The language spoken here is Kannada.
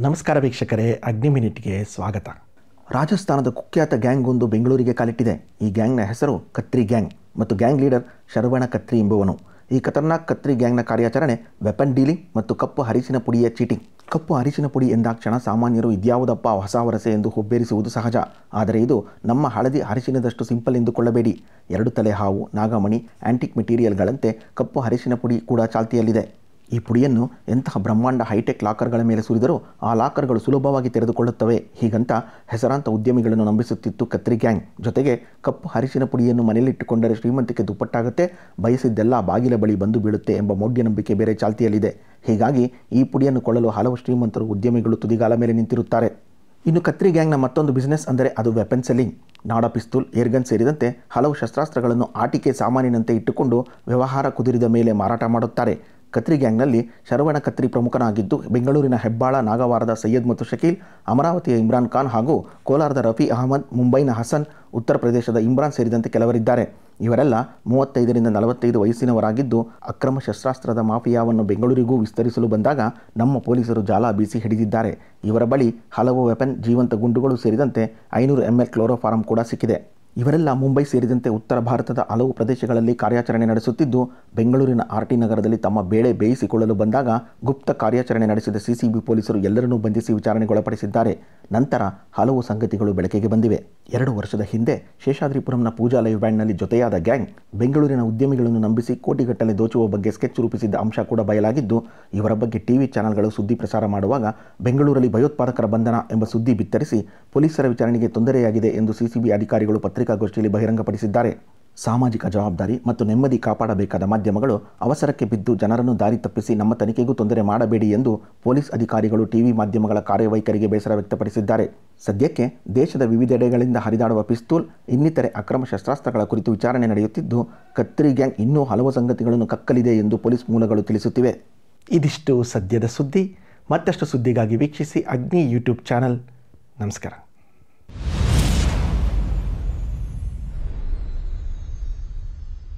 ನಮಸ್ಕಾರ ವೀಕ್ಷಕರೇ, ಅಗ್ನಿ ಮಿನಿಟ್ಗೆ ಸ್ವಾಗತ. ರಾಜಸ್ಥಾನದ ಕುಖ್ಯಾತ ಗ್ಯಾಂಗ್ ಒಂದು ಬೆಂಗಳೂರಿಗೆ ಕಾಲಿಟ್ಟಿದೆ. ಈ ಗ್ಯಾಂಗ್ನ ಹೆಸರು ಕತ್ರಿ ಗ್ಯಾಂಗ್ ಮತ್ತು ಗ್ಯಾಂಗ್ ಲೀಡರ್ ಶರವಣ ಕತ್ರಿ ಎಂಬುವನು. ಈ ಖತರ್ನಾಕ್ ಕತ್ರಿ ಗ್ಯಾಂಗ್ನ ಕಾರ್ಯಾಚರಣೆ ವೆಪನ್ ಡೀಲಿಂಗ್ ಮತ್ತು ಕಪ್ಪು ಹರಿಸಿನ ಪುಡಿಯ ಚೀಟಿಂಗ್. ಕಪ್ಪು ಹರಿಸಿನ ಪುಡಿ ಎಂದಾಕ್ಷಣ ಸಾಮಾನ್ಯರು ಇದ್ಯಾವುದಪ್ಪ ಹೊಸ ವರಸೆ ಎಂದು ಹುಬ್ಬೇರಿಸುವುದು ಸಹಜ. ಆದರೆ ಇದು ನಮ್ಮ ಹಳದಿ ಹರಿಸಿನದಷ್ಟು ಸಿಂಪಲ್ ಎಂದುಕೊಳ್ಳಬೇಡಿ. ಎರಡು ತಲೆ ಹಾವು, ನಾಗಮಣಿ, ಆಂಟಿಕ್ ಮೆಟೀರಿಯಲ್ಗಳಂತೆ ಕಪ್ಪು ಹರಿಸಿನ ಪುಡಿ ಕೂಡ ಚಾಲ್ತಿಯಲ್ಲಿದೆ. ಈ ಪುಡಿಯನ್ನು ಎಂತಹ ಬ್ರಹ್ಮಾಂಡ ಹೈಟೆಕ್ ಲಾಕರ್ಗಳ ಮೇಲೆ ಸುರಿದರೂ ಆ ಲಾಕರ್ಗಳು ಸುಲಭವಾಗಿ ತೆರೆದುಕೊಳ್ಳುತ್ತವೆ. ಹೀಗಂತ ಹೆಸರಾಂತ ಉದ್ಯಮಿಗಳನ್ನು ನಂಬಿಸುತ್ತಿತ್ತು ಕತ್ರಿ ಗ್ಯಾಂಗ್. ಜೊತೆಗೆ ಕಪ್ಪು ಹರಿಸಿನ ಪುಡಿಯನ್ನು ಮನೆಯಲ್ಲಿಟ್ಟುಕೊಂಡರೆ ಶ್ರೀಮಂತಿಕೆ ದುಪ್ಪಟ್ಟಾಗುತ್ತೆ. ಬಯಸಿದ್ದೆಲ್ಲ ಬಾಗಿಲ ಬಳಿ ಬಂದು ಬೀಳುತ್ತೆ ಎಂಬ ಮೌಢ್ಯ ನಂಬಿಕೆ ಬೇರೆ ಚಾಲ್ತಿಯಲ್ಲಿದೆ. ಹೀಗಾಗಿ ಈ ಪುಡಿಯನ್ನು ಕೊಳ್ಳಲು ಹಲವು ಶ್ರೀಮಂತರು ಉದ್ಯಮಿಗಳು ತುದಿಗಾಲ ಮೇಲೆ ನಿಂತಿರುತ್ತಾರೆ. ಇನ್ನು ಕತ್ರಿ ಗ್ಯಾಂಗ್ನ ಮತ್ತೊಂದು ಬಿಸ್ನೆಸ್ ಅಂದರೆ ಅದು ವೆಪನ್ ಸೆಲ್ಲಿಂಗ್. ನಾಡ ಪಿಸ್ತೂಲ್, ಏರ್ಗನ್ ಸೇರಿದಂತೆ ಹಲವು ಶಸ್ತ್ರಾಸ್ತ್ರಗಳನ್ನು ಆಟಿಕೆ ಸಾಮಾನಿನಂತೆ ಇಟ್ಟುಕೊಂಡು ವ್ಯವಹಾರ ಕುದುರಿದ ಮೇಲೆ ಮಾರಾಟ ಮಾಡುತ್ತಾರೆ. ಕತ್ರಿ ಗ್ಯಾಂಗ್ನಲ್ಲಿ ಶರವಣ ಕತ್ರಿ ಪ್ರಮುಖನಾಗಿದ್ದು, ಬೆಂಗಳೂರಿನ ಹೆಬ್ಬಾಳ, ನಾಗವಾರದ ಸೈಯದ್ ಮತ್ತು ಶಕೀಲ್, ಅಮರಾವತಿಯ ಇಮ್ರಾನ್ ಖಾನ್ ಹಾಗೂ ಕೋಲಾರದ ರಫಿ ಅಹಮದ್, ಮುಂಬೈನ ಹಸನ್, ಉತ್ತರ ಪ್ರದೇಶದ ಇಮ್ರಾನ್ ಸೇರಿದಂತೆ ಕೆಲವರಿದ್ದಾರೆ. ಇವರೆಲ್ಲ ಮೂವತ್ತೈದರಿಂದ ನಲವತ್ತೈದು ವಯಸ್ಸಿನವರಾಗಿದ್ದು, ಅಕ್ರಮ ಶಸ್ತ್ರಾಸ್ತ್ರದ ಮಾಫಿಯಾವನ್ನು ಬೆಂಗಳೂರಿಗೂ ವಿಸ್ತರಿಸಲು ಬಂದಾಗ ನಮ್ಮ ಪೊಲೀಸರು ಜಾಲ ಬೀಸಿ ಹಿಡಿದಿದ್ದಾರೆ. ಇವರ ಬಳಿ ಹಲವು ವೆಪನ್, ಜೀವಂತ ಗುಂಡುಗಳು ಸೇರಿದಂತೆ ಐನೂರು ಎಂಎಲ್ ಕ್ಲೋರೋಫಾರಂ ಕೂಡ ಸಿಕ್ಕಿದೆ. ಇವರೆಲ್ಲ ಮುಂಬೈ ಸೇರಿದಂತೆ ಉತ್ತರ ಭಾರತದ ಹಲವು ಪ್ರದೇಶಗಳಲ್ಲಿ ಕಾರ್ಯಾಚರಣೆ ನಡೆಸುತ್ತಿದ್ದು, ಬೆಂಗಳೂರಿನ ಆರ್ಟಿ ನಗರದಲ್ಲಿ ತಮ್ಮ ಬೇಳೆ ಬೇಯಿಸಿಕೊಳ್ಳಲು ಬಂದಾಗ ಗುಪ್ತ ಕಾರ್ಯಾಚರಣೆ ನಡೆಸಿದ ಸಿಸಿಬಿ ಪೊಲೀಸರು ಎಲ್ಲರನ್ನೂ ಬಂಧಿಸಿ ವಿಚಾರಣೆಗೊಳಪಡಿಸಿದ್ದಾರೆ. ನಂತರ ಹಲವು ಸಂಗತಿಗಳು ಬೆಳಕಿಗೆ ಬಂದಿವೆ. ಎರಡು ವರ್ಷದ ಹಿಂದೆ ಶೇಷಾದ್ರಿಪುರಂನ ಪೂಜಾ ಲೈವ್ ಬ್ಯಾಂಡ್ನಲ್ಲಿ ಜೊತೆಯಾದ ಗ್ಯಾಂಗ್ ಬೆಂಗಳೂರಿನ ಉದ್ಯಮಿಗಳನ್ನು ನಂಬಿಸಿ ಕೋಟಿಗಟ್ಟಲೆ ದೋಚುವ ಬಗ್ಗೆ ಸ್ಕೆಚ್ ರೂಪಿಸಿದ್ದ ಅಂಶ ಕೂಡ ಬಯಲಾಗಿದ್ದು, ಇವರ ಬಗ್ಗೆ ಟಿವಿ ಚಾನೆಲ್ಗಳು ಸುದ್ದಿ ಪ್ರಸಾರ ಮಾಡುವಾಗ ಬೆಂಗಳೂರಲ್ಲಿ ಭಯೋತ್ಪಾದಕರ ಬಂಧನ ಎಂಬ ಸುದ್ದಿ ಬಿತ್ತರಿಸಿ ಪೊಲೀಸರ ವಿಚಾರಣೆಗೆ ತೊಂದರೆಯಾಗಿದೆ ಎಂದು ಸಿಸಿಬಿ ಅಧಿಕಾರಿಗಳು ಪತ್ರಿಕಾಗೋಷ್ಠಿಯಲ್ಲಿ ಬಹಿರಂಗಪಡಿಸಿದ್ದಾರೆ. ಸಾಮಾಜಿಕ ಜವಾಬ್ದಾರಿ ಮತ್ತು ನೆಮ್ಮದಿ ಕಾಪಾಡಬೇಕಾದ ಮಾಧ್ಯಮಗಳು ಅವಸರಕ್ಕೆ ಬಿದ್ದು ಜನರನ್ನು ದಾರಿ ತಪ್ಪಿಸಿ ನಮ್ಮ ತನಿಖೆಗೂ ತೊಂದರೆ ಮಾಡಬೇಡಿ ಎಂದು ಪೊಲೀಸ್ ಅಧಿಕಾರಿಗಳು ಟಿವಿ ಮಾಧ್ಯಮಗಳ ಕಾರ್ಯವೈಖರಿಗೆ ಬೇಸರ ವ್ಯಕ್ತಪಡಿಸಿದ್ದಾರೆ. ಸದ್ಯಕ್ಕೆ ದೇಶದ ವಿವಿಧೆಡೆಗಳಿಂದ ಹರಿದಾಡುವ ಪಿಸ್ತೂಲ್, ಇನ್ನಿತರೆ ಅಕ್ರಮ ಶಸ್ತ್ರಾಸ್ತ್ರಗಳ ಕುರಿತು ವಿಚಾರಣೆ ನಡೆಯುತ್ತಿದ್ದು, ಕತ್ರಿ ಗ್ಯಾಂಗ್ ಇನ್ನೂ ಹಲವು ಸಂಗತಿಗಳನ್ನು ಕಕ್ಕಲಿದೆ ಎಂದು ಪೊಲೀಸ್ ಮೂಲಗಳು ತಿಳಿಸುತ್ತಿವೆ. ಇದಿಷ್ಟು ಸದ್ಯದ ಸುದ್ದಿ. ಮತ್ತಷ್ಟು ಸುದ್ದಿಗಾಗಿ ವೀಕ್ಷಿಸಿ ಅಗ್ನಿ ಯೂಟ್ಯೂಬ್ ಚಾನಲ್. ನಮಸ್ಕಾರ.